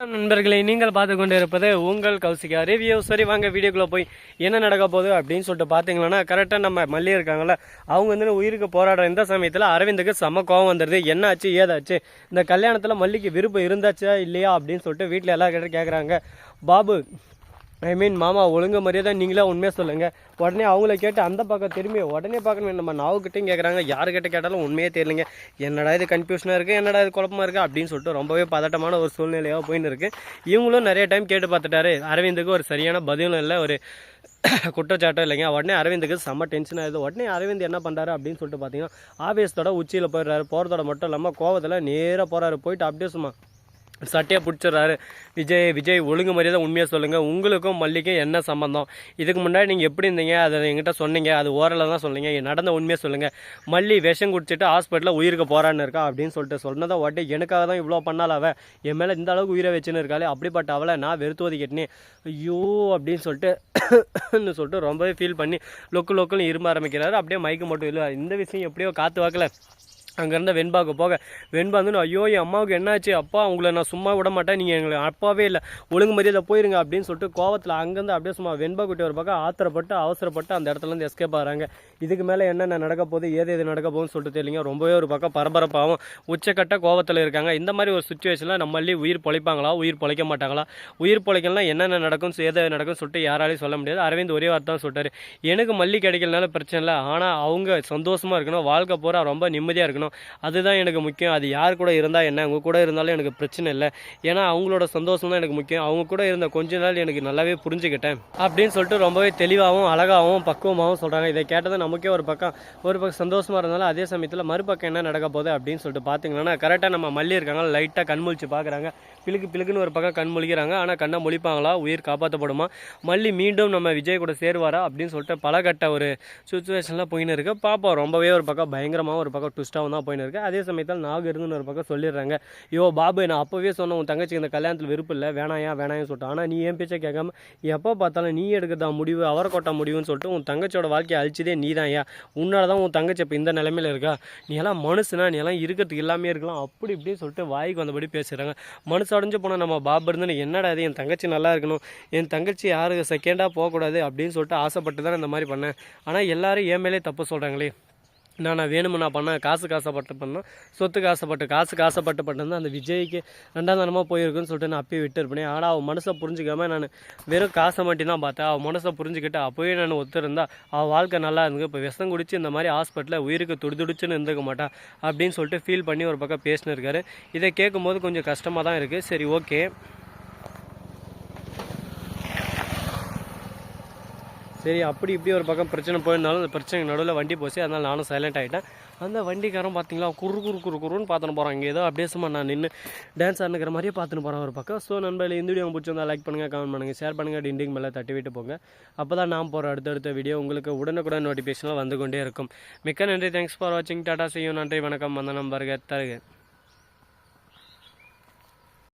நண்பர்களை நீங்கள் பார்த்து கொண்டு இருப்பது உங்கள் கௌசிகா ரிவ்யூ சரி வாங்க வீடியோக்குள்ளே போய் என்ன நடக்க போகுது அப்படின்னு சொல்லிட்டு பார்த்தீங்கன்னா கரெக்டாக நம்ம மல்லி இருக்காங்கள அவங்க வந்து உயிருக்கு போராடுற இந்த சமயத்தில் அரவிந்துக்கு செம கோவம் வந்துடுது என்னாச்சு ஏதாச்சு? இந்த கல்யாணத்தில் மல்லிக்கு விருப்பம் இருந்தாச்சா இல்லையா அப்படின்னு சொல்லிட்டு வீட்டில் எல்லா கிட்ட கேட்குறாங்க பாபு ஐ மீன் மாமா ஒழுங்கு மரியாதை நீங்களே உண்மையாக சொல்லுங்கள் உடனே அவங்கள கேட்டு அந்த பக்கம் திரும்பி உடனே பார்க்கணும் நம்ம நாவுக்கிட்டையும் கேட்குறாங்க யாருக்கிட்ட கேட்டாலும் உண்மையே தெரியலங்க. என்னடா இது கன்ஃபியூஷனாக இருக்குது என்னடா இது குழப்பமா இருக்குது அப்படின்னு சொல்லிட்டு ரொம்பவே பதட்டமான ஒரு சூழ்நிலையாக போயின்னு இருக்குது இவங்களும் நிறைய டைம் கேட்டு பார்த்துட்டாரு. அரவிந்துக்கு ஒரு சரியான பதிலும் இல்லை ஒரு குற்றச்சாட்டம் இல்லைங்க. உடனே அரவிந்துக்கு செம்ம டென்ஷன் ஆகுது உடனே அரவிந்த் என்ன பண்ணுறாரு அப்படின்னு சொல்லிட்டு பார்த்தீங்கன்னா ஆவேசத்தோட உச்சியில் போயிடுறாரு. போகிறதோட மட்டும் இல்லாமல் கோவத்தில் நேராக போகிறாரு போயிட்டு அப்படியே சும்மா சட்டையை பிடிச்சிடுறாரு. விஜய் விஜய் ஒழுங்கு மரியாதை உண்மையாக சொல்லுங்கள் உங்களுக்கும் மல்லிக்கும் என்ன சம்பந்தம்? இதுக்கு முன்னாடி நீங்கள் எப்படி இருந்தீங்க? அதை என்கிட்ட சொன்னீங்க. அது ஓரளவு தான் சொன்னீங்க. நடந்த உண்மையாக சொல்லுங்கள் மல்லி விஷம் குடிச்சிட்டு ஹாஸ்பிட்டலில் உயிருக்கு போகிறான்னு இருக்கா? அப்படின்னு சொல்லிட்டு சொன்னதை வாட்டி எனக்காக தான் இவ்வளோ பண்ணால அவள் என் மேலே இந்த அளவுக்கு உயிரை வச்சுன்னு இருக்காளே. அப்படிப்பட்ட அவளை நான் வெறுத்து ஒதுக்கிட்டேன். ஐயோ அப்படின்னு சொல்லிட்டு சொல்லிட்டு ரொம்பவே ஃபீல் பண்ணி லொக்கு லொக்குன்னு இரும்ப ஆரம்பிக்கிறாரு. அப்படியே மைக்கு மட்டும் இல்லை இந்த விஷயம் எப்படியோ காற்று வாக்கல. அங்கேருந்து வெண்பாவுக்கு போக. வெண்பா வந்து ஐயோ என் அம்மாவுக்கு என்னாச்சு? அப்பா உங்களை நான் சும்மா விட மாட்டேன். நீங்கள் எங்களை அப்பாவே இல்லை. ஒழுங்கு மரியாதை போயிருங்க அப்படின்னு சொல்லிட்டு கோவத்தில் அங்கேருந்து அப்படியே சும்மா வெண்பா குட்டி ஒரு பக்கம் ஆத்திரப்பட்டு அவசரப்பட்டு அந்த இடத்துலேருந்து எஸ்கேப் ஆகிறாங்க இதுக்கு மேலே என்னென்ன நடக்க போகுது ஏது எது நடக்க போகுதுன்னு சொல்லிட்டு தெரியலிங்க. ரொம்பவே ஒரு பக்கம் பரபரப்பாகவும் உச்சக்கட்ட கோவத்தில் இருக்காங்க. இந்த மாதிரி ஒரு சுச்சுவேஷனில் நம்மளே உயிர் பொழைப்பாங்களா? உயிர் பொழைக்க மாட்டாங்களா? உயிர் பொழைக்கலாம் என்னென்ன நடக்கும் எது நடக்கும்னு சொல்லிட்டு யாராலையும் சொல்ல முடியாது. அரவிந்த் ஒரே வார்த்தை தான் சொல்லிட்டாரு. எனக்கு மல்லி கிடைக்கலனால பிரச்சனை இல்லை. ஆனால் அவங்க சந்தோஷமாக இருக்கணும். வாழ்க்கை போகிற ரொம்ப நிம்மதியாக இருக்கணும். அதுதான் எனக்கு முக்கியம். அது யார் கூட இருந்தால் என்ன? அவங்க கூட இருந்தாலும் எனக்கு பிரச்சனை இல்லை. ஏன்னா அவங்களோட சந்தோஷம் தான் எனக்கு முக்கியம். அவங்க கூட இருந்த கொஞ்ச நாள் எனக்கு நல்லாவே புரிஞ்சுக்கிட்டேன். அப்படின்னு சொல்லிட்டு ரொம்பவே தெளிவாகவும் அழகாகவும் பக்குவமாகவும் சொல்கிறாங்க இதை கேட்டது நமக்கே ஒரு பக்கம் ஒரு பக்கம் சந்தோஷமாக இருந்தாலும் அதே சமயத்தில் மறுபக்கம் என்ன நடக்க போகுது அப்படின்னு சொல்லிட்டு பார்த்தீங்கன்னா கரெக்டாக நம்ம மல்லி இருக்காங்க. லைட்டாக கண்முழிச்சு பார்க்குறாங்க பிளுக்கு பிளுக்குன்னு ஒரு பக்கம் கண் முழிக்கிறாங்க. ஆனால் கண்ணை முழிப்பாங்களா? உயிர் காப்பாற்றப்படுமா மல்லி மீண்டும் நம்ம விஜய் கூட சேருவாரா? அப்படின்னு சொல்லிட்டு பல கட்ட ஒரு சுச்சுவேஷனில் போயின்னு இருக்கு. பார்ப்போம் ரொம்பவே ஒரு பக்கம் பயங்கரமாக ஒரு பக்கம் ட்விஸ்ட்டாகவும் தான் போயின்னு இருக்கு அதே சமயத்தில் நாகு இருந்துன்னு ஒரு பக்கம் சொல்லிடுறாங்க. ஐயோ பாபு நான் அப்போவே சொன்னேன் உன் தங்கச்சிக்கு இந்த கல்யாணத்தில் விருப்பம் இல்லை வேணாயா வேணாயும் சொல்லிட்டு. ஆனால் நீ ஏன் பேச்சை கேட்காம எப்போ பார்த்தாலும் நீ எடுக்கிறதா முடிவு அவரை கொட்ட முடிவுன்னு சொல்லிட்டு உன் தங்கச்சியோட வாழ்க்கையை அழிச்சதே நீ தான் ஐயா. உன்னால தான் உன் தங்கச்சி இப்போ இந்த நிலைமையில இருக்கா? நீ எல்லாம் மனுஷனா நீ எல்லாம் இருக்கிறதுக்கு எல்லாமே இருக்கலாம். அப்படி இப்படின்னு சொல்லிட்டு வாய்க்கு வந்தபடி பேசுகிறாங்க மனசு அடைஞ்சு போனால் நம்ம பாபு இருந்து என்னடா இது என் தங்கச்சி நல்லா இருக்கணும் என் தங்கச்சி யாருக்கு செகண்டாக போகக்கூடாது அப்படின்னு சொல்லிட்டு ஆசைப்பட்டு தான் இந்த மாதிரி பண்ணேன். ஆனால் எல்லாரும் என் மேலே தப்பு சொல்கிறாங்களே நான் நான் வேணுமா நான் பண்ணேன் காசு காசப்பட்டு பண்ணேன் சொத்துக்கு ஆசைப்பட்டு காசு காசப்பட்டு பண்ணது அந்த விஜய்க்கு ரெண்டாம் தரமாக போயிருக்குன்னு சொல்லிட்டு நான் அப்பயே விட்டுருப்பேன். ஆனால் அவன் மனசை புரிஞ்சுக்காம நான் வெறும் காசை மட்டும் தான் பார்த்தேன். அவன் மனசை புரிஞ்சுக்கிட்டு அப்போயே நான் ஒத்துருந்தா அவள் வாழ்க்கை நல்லா இருந்துங்க இப்போ விஷம் குடிச்சு இந்த மாதிரி ஹாஸ்பிட்டலில் உயிருக்கு துடிதுடிச்சுன்னு இருந்துக்க மாட்டா அப்படின்னு சொல்லிட்டு ஃபீல் பண்ணி ஒரு பக்கம் பேசினிருக்காரு. இதை கேட்கும்போது கொஞ்சம் கஷ்டமாக தான் இருக்குது சரி ஓகே சரி அப்படி இப்படி ஒரு பக்கம் பிரச்சனை போயிருந்தாலும் அந்த பிரச்சனை நடுவில் வண்டி போச்சு. அதனால் நானும் சைலண்ட் ஆகிட்டேன் அந்த வண்டிக்காரன் பார்த்தீங்களா குறு குறு குறு குருன்னு பார்த்துன்னு போகிறான் இங்கே ஏதோ அப்படியே சும்மா நான் நின்று டான்ஸ் ஆடுங்கிற மாதிரியே பார்த்துன்னு போகிறேன் ஒரு பக்கம். ஸோ நண்பர்கள் இந்த வீடியோ பிடிச்சிருந்தா லைக் பண்ணுங்கள் கமெண்ட் பண்ணுங்கள் ஷேர் பண்ணுங்கள் டிண்டிங் மேலே தட்டி விட்டு போங்க. அப்போ தான் நான் போகிற அடுத்தடுத்த வீடியோ உங்களுக்கு உடனுக்குடன் நோட்டிஃபிகேஷனில் வந்து கொண்டே இருக்கும். மிக்க நன்றி. தேங்க்ஸ் ஃபார் வாட்சிங் டாடா செய்யும் நன்றி வணக்கம். வந்த நம்பருக்கு தருக.